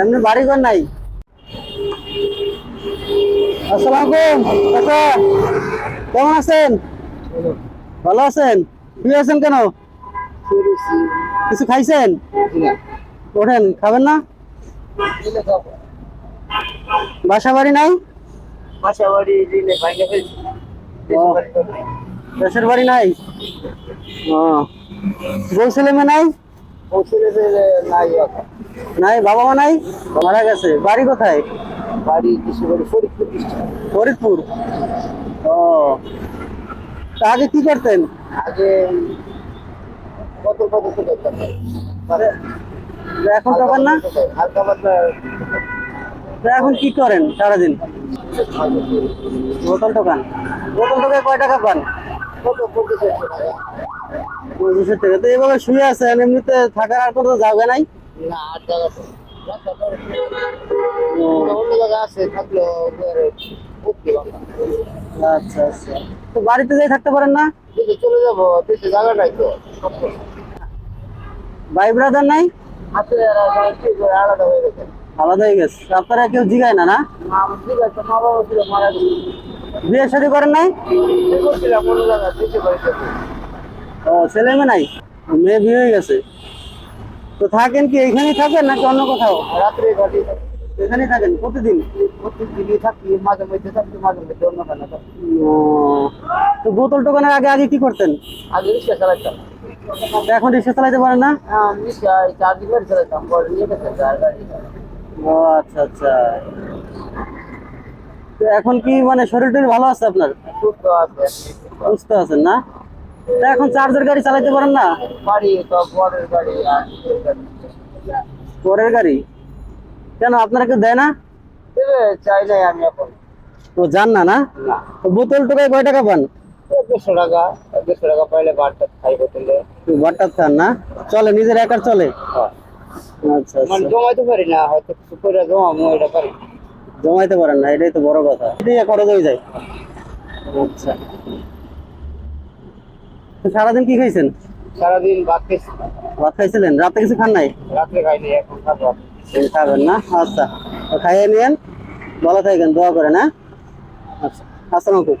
এমনি বাড়ি ঘর নাই। আসসালামু আলাইকুম কাকা। কেমন আছেন? ভালো আছেন? শুয়ে আছেন কেন? কিছু খাইছেন? ওঠেন খাবেন না? বাসা বাড়ি নাই বাসা বাড়ি দেশের বাড়ি নাই? ও বউ ছেলে মেয়ে নাই? নাই বাবা। মা নাই? মারা গেছে। বাড়ি কোথায়? বাড়ি কিছু বাড়ি ফরিদপুর ফরিদপুর? ও। তা আগে কি করতেন? আগে কত কত করতাম। এখন না? হালকা পাতলা তা এখন কি করেন সারাদিন? বোতল দোকান বোতল দোকানে কয় টাকা পান? কত পঁচিশ পঁচিশের টাকা তো এভাবে শুয়ে আছেন এমনিতে থাকার আর কোনো জায়গা নাই? না জায়গা আচ্ছা আচ্ছা। তো বাড়িতে যাই থাকতে পারেন না? চলে যাব জায়গা নাই তো ভাই ব্রাদার নাই? হাতে এরা সবাই কি করে আলাদা হয়ে গেছে। আলাদা হয়ে গেছে। আপনারা কেউ জিগায় না বিয়ে শাদী করেন নাই? ও ছেলে মেয়ে নাই? মেয়ে বিয়ে হয়ে গেছে। তো থাকেন কি এখানেই থাকেন নাকি অন্য কোথাও? রাত্রে গাড়ি এখানেই থাকেন? প্রতিদিন? প্রত্যেকদিনই থাকি মাঝে মধ্যে থাকি মাঝে মধ্যে অন্য খানা ও, তো বোতল টোকানের আগে আগে কি করতেন? আগে রিক্সা চালাতাম এখন রিক্সা চালাতে পারেন না? রিক্সা চার দিন গাড়ি চালাতাম পরে নিয়ে গেছে গাড়ি ও আচ্ছা আচ্ছা। তো এখন কি মানে শরীর টরীর ভালো আছে আপনার? সুস্থ আছে সুস্থ আছেন না? তো এখন চার্জের গাড়ি চালাইতে পারেন না? বাড়ি তো গাড়ি। পরের গাড়ি? কেন আপনারা কেউ দেয় না? চাই নাই আমি এখন। তো যান না না? বোতল টোকায় কয় টাকা পান? দেড়শো টাকা দেড়শো টাকা পাইলে বারটা খাই তো বাট্টার খান না? চলে নিজের একার চলে? হ্যাঁ। আচ্ছা মানে আচ্ছা জমাইতে পারি না হয়তো কিছু করে জমাবো এটা পারি জমাইতে পারেন না এটাই তো বড় কথা। এটাই খরচ হয়ে যায়। আচ্ছা। সারাদিন কি খাইছেন? সারাদিন ভাত খাইছেন ভাত খাইছিলেন? রাতে কিছু খান নাই? রাতে খাইনি এখন খাব। খাবেন না? আচ্ছা। খাইয়ে নেন ভালো থাকেন দোয়া করেন হ্যাঁ? আচ্ছা। আসসালামু আলাইকুম।